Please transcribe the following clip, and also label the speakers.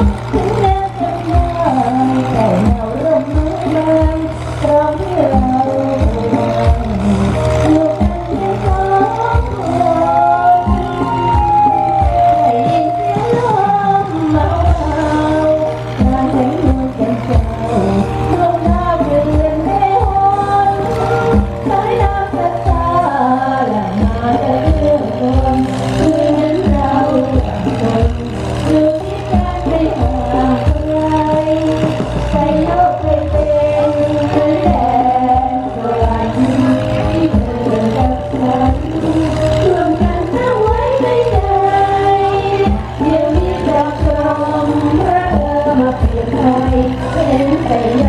Speaker 1: Oh, มาเปลี่ยนใอยเห็นแต่โย